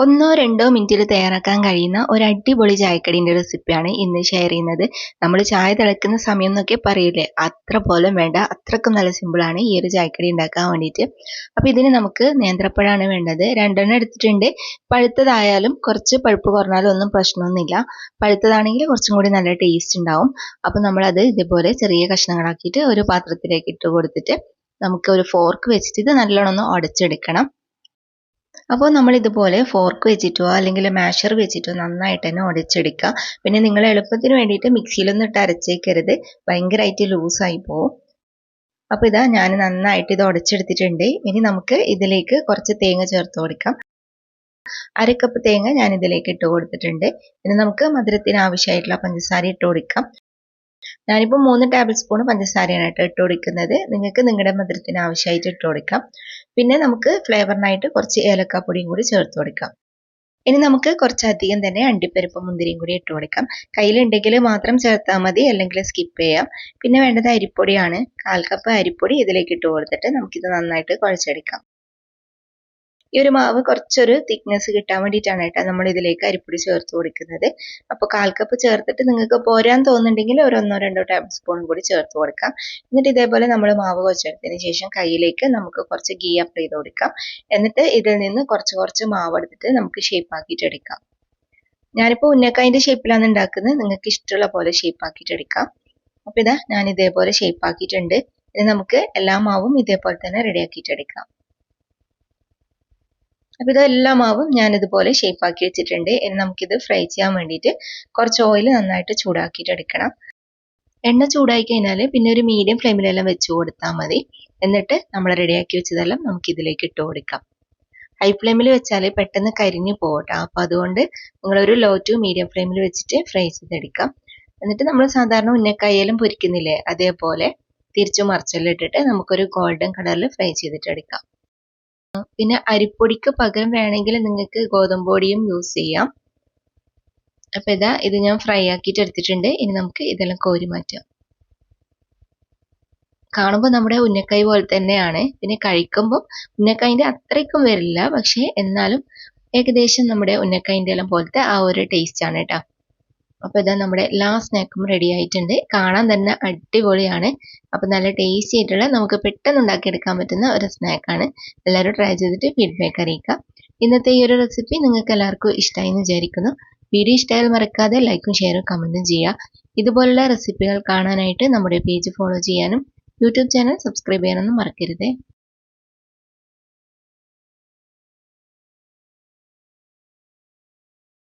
ഒന്നോ രണ്ടോ മിനിറ്റിൽ തയ്യാറാക്കാൻ കഴിയുന്ന ഒരു അടിപൊളി ചായക്കടീന്റെ റെസിപ്പിയാണ് ഇന്ന് ഷെയർ ചെയ്യുന്നത്. നമ്മൾ ചായ തിളക്കുന്ന സമയം എന്നൊക്കെ പറയില്ലേ? അത്ര പോലും വേണ്ട. അത്രക്കും നല്ല സിമ്പിളാണ് ഈ ഒരു ചായക്കടി ഉണ്ടാക്കാൻ വേണ്ടിയിട്ട്. അപ്പോൾ ഇതിന് നമുക്ക് നേന്ത്രപ്പഴമാണ് വേണ്ടത്. രണ്ടെണ്ണം എടുത്തിട്ടുണ്ട്. പഴുത്തതായാലും കുറച്ച് പഴുപ്പ് കുറഞ്ഞാലും ഒന്നും പ്രശ്നമൊന്നുമില്ല. പഴുത്തതാണെങ്കിൽ കുറച്ചും കൂടി നല്ല ടേസ്റ്റ് ഉണ്ടാവും. അപ്പോൾ നമ്മളത് ഇതുപോലെ ചെറിയ കഷ്ണങ്ങളാക്കിയിട്ട് ഒരു പാത്രത്തിലേക്ക് ഇട്ട് കൊടുത്തിട്ട് നമുക്ക് ഒരു ഫോർക്ക് വെച്ചിട്ട് ഇത് നല്ലോണം ഒന്ന് ഉടച്ചെടുക്കണം. അപ്പോൾ നമ്മൾ ഇതുപോലെ ഫോർക്ക് വെച്ചിട്ടോ അല്ലെങ്കിൽ മാഷർ വെച്ചിട്ടോ നന്നായിട്ട് തന്നെ ഉടച്ചെടുക്കുക പിന്നെ നിങ്ങൾ എളുപ്പത്തിന് വേണ്ടിയിട്ട് മിക്സിയിലൊന്നും ഇട്ട് അരച്ചേക്കരുത്. ഭയങ്കരമായിട്ട് ലൂസായി പോകും അപ്പോൾ ഇതാ ഞാൻ നന്നായിട്ട് ഇത് ഉടച്ചെടുത്തിട്ടുണ്ട് ഇനി നമുക്ക് ഇതിലേക്ക് കുറച്ച് തേങ്ങ ചേർത്ത് കൊടുക്കാം. അര കപ്പ് തേങ്ങ ഞാൻ ഇതിലേക്ക് ഇട്ട് കൊടുത്തിട്ടുണ്ട്. ഇനി നമുക്ക് മധുരത്തിന് ആവശ്യമായിട്ടുള്ള പഞ്ചസാര ഇട്ട് കൊടുക്കാം. ഞാനിപ്പോൾ മൂന്ന് ടേബിൾ സ്പൂൺ പഞ്ചസാരയാണ് കേട്ടോ ഇട്ട് കൊടുക്കുന്നത് നിങ്ങൾക്ക് നിങ്ങളുടെ മധുരത്തിന് ആവശ്യമായിട്ട് ഇട്ട് കൊടുക്കാം പിന്നെ നമുക്ക് ഫ്ലേവറിനായിട്ട് കുറച്ച് ഏലക്കാപ്പൊടിയും കൂടി ചേർത്ത് കൊടുക്കാം. ഇനി നമുക്ക് കുറച്ചധികം തന്നെ അണ്ടിപ്പരിപ്പ് മുന്തിരിയും കൂടി ഇട്ട് കൊടുക്കാം കയ്യിലുണ്ടെങ്കിൽ മാത്രം ചേർത്താൽ മതി അല്ലെങ്കിൽ സ്കിപ്പ് ചെയ്യാം. പിന്നെ വേണ്ടത് അരിപ്പൊടിയാണ്. കാൽ കപ്പ് അരിപ്പൊടി ഇതിലേക്ക് ഇട്ട് കൊടുത്തിട്ട് നമുക്കിത് നന്നായിട്ട് കുഴച്ചെടുക്കാം. ഈ ഒരു മാവ് കുറച്ചൊരു തിക്നെസ് കിട്ടാൻ വേണ്ടിയിട്ടാണ് കേട്ടോ നമ്മൾ ഇതിലേക്ക് അരിപ്പൊടി ചേർത്ത് കൊടുക്കുന്നത്. അപ്പോൾ കാൽ കപ്പ് ചേർത്തിട്ട് നിങ്ങൾക്ക് പോരാൻ തോന്നുന്നുണ്ടെങ്കിൽ ഒരു ഒന്നോ രണ്ടോ ടേബിൾ സ്പൂൺ കൂടി ചേർത്ത് കൊടുക്കാം. എന്നിട്ട് ഇതേപോലെ നമ്മൾ മാവ് കുഴച്ചെടുത്തതിന് ശേഷം കയ്യിലേക്ക് നമുക്ക് കുറച്ച് ഗീ അപ്ലൈ ചെയ്ത് കൊടുക്കാം. എന്നിട്ട് ഇതിൽ നിന്ന് കുറച്ച് കുറച്ച് മാവ് എടുത്തിട്ട് നമുക്ക് ഷേപ്പ് ആക്കിയിട്ട് എടുക്കാം. ഞാനിപ്പോൾ ഉന്നക്കായിന്റെ ഷേപ്പിലാണ് ഉണ്ടാക്കുന്നത്. നിങ്ങൾക്ക് ഇഷ്ടമുള്ള പോലെ ഷേപ്പ് ആക്കിയിട്ട് എടുക്കാം. അപ്പോൾ ഇതാ ഞാൻ ഇതേപോലെ ഷേപ്പ് ആക്കിയിട്ടുണ്ട്. ഇനി നമുക്ക് എല്ലാ മാവും ഇതേപോലെ തന്നെ റെഡിയാക്കിയിട്ട് എടുക്കാം. അപ്പോൾ ഇതെല്ലാം ആവും ഞാനിതുപോലെ ആക്കി വെച്ചിട്ടുണ്ട്. ഇനി നമുക്കിത് ഫ്രൈ ചെയ്യാൻ വേണ്ടിയിട്ട് കുറച്ച് ഓയിൽ നന്നായിട്ട് ചൂടാക്കിയിട്ട് എടുക്കണം. എണ്ണ ചൂടായി കഴിഞ്ഞാൽ പിന്നെ ഒരു മീഡിയം ഫ്ലെയിമിലെല്ലാം വെച്ച് കൊടുത്താൽ മതി. എന്നിട്ട് നമ്മൾ റെഡിയാക്കി വെച്ചതെല്ലാം നമുക്ക് ഇതിലേക്ക് ഇട്ട് കൊടുക്കാം. ഹൈ ഫ്ലെയിമിൽ വെച്ചാൽ പെട്ടെന്ന് കരിഞ്ഞു പോകട്ടെ അപ്പോൾ അതുകൊണ്ട് നിങ്ങളൊരു ലോ ടു മീഡിയം ഫ്ലെയിമിൽ വെച്ചിട്ട് ഫ്രൈ ചെയ്തെടുക്കാം. എന്നിട്ട് നമ്മൾ സാധാരണ ഉന്നക്കായാലും പൊരിക്കുന്നില്ലേ? അതേപോലെ തിരിച്ചു മറിച്ചെല്ലാം ഇട്ടിട്ട് നമുക്കൊരു ഗോൾഡൻ കളറിൽ ഫ്രൈ ചെയ്തിട്ട് എടുക്കാം പിന്നെ അരിപ്പൊടിക്ക് പകരം വേണമെങ്കിൽ നിങ്ങൾക്ക് ഗോതമ്പ് പൊടിയും യൂസ് ചെയ്യാം. അപ്പോൾ ഇതാ ഇത് ഞാൻ ഫ്രൈ ആക്കിയിട്ട് എടുത്തിട്ടുണ്ട്. ഇനി നമുക്ക് ഇതെല്ലാം കോരി മാറ്റാം. കാണുമ്പോൾ നമ്മുടെ ഉന്നക്കായ് പോലെ തന്നെയാണ്. പിന്നെ കഴിക്കുമ്പോൾ ഉന്നക്കായിന്റെ അത്രയ്ക്കും വരില്ല. പക്ഷേ എന്നാലും ഏകദേശം നമ്മുടെ ഉന്നക്കായിന്റെ എല്ലാം പോലത്തെ ആ ഒരു ടേസ്റ്റ് ആണ് കേട്ടോ. അപ്പോൾ ഇതാ നമ്മുടെ ലാസ്റ്റ് സ്നാക്കും റെഡി ആയിട്ടുണ്ട്. കാണാൻ തന്നെ അടിപൊളിയാണ്. അപ്പോൾ നല്ല ടേസ്റ്റി ആയിട്ടുള്ള നമുക്ക് പെട്ടെന്ന് ഉണ്ടാക്കിയെടുക്കാൻ പറ്റുന്ന ഒരു സ്നാക്കാണ് എല്ലാവരും ട്രൈ ചെയ്തിട്ട് ഫീഡ്ബാക്ക് അറിയിക്കുക. ഇന്നത്തെ ഈ ഒരു റെസിപ്പി നിങ്ങൾക്ക് എല്ലാവർക്കും ഇഷ്ടമായി എന്ന് വിചാരിക്കുന്നു. വീഡിയോ ഇഷ്ടമായാൽ മറക്കാതെ ലൈക്കും ഷെയറും കമന്റും ചെയ്യുക. ഇതുപോലുള്ള റെസിപ്പികൾ കാണാനായിട്ട് നമ്മുടെ പേജ് ഫോളോ ചെയ്യാനും യൂട്യൂബ് ചാനൽ സബ്സ്ക്രൈബ് ചെയ്യാനൊന്നും മറക്കരുതേ.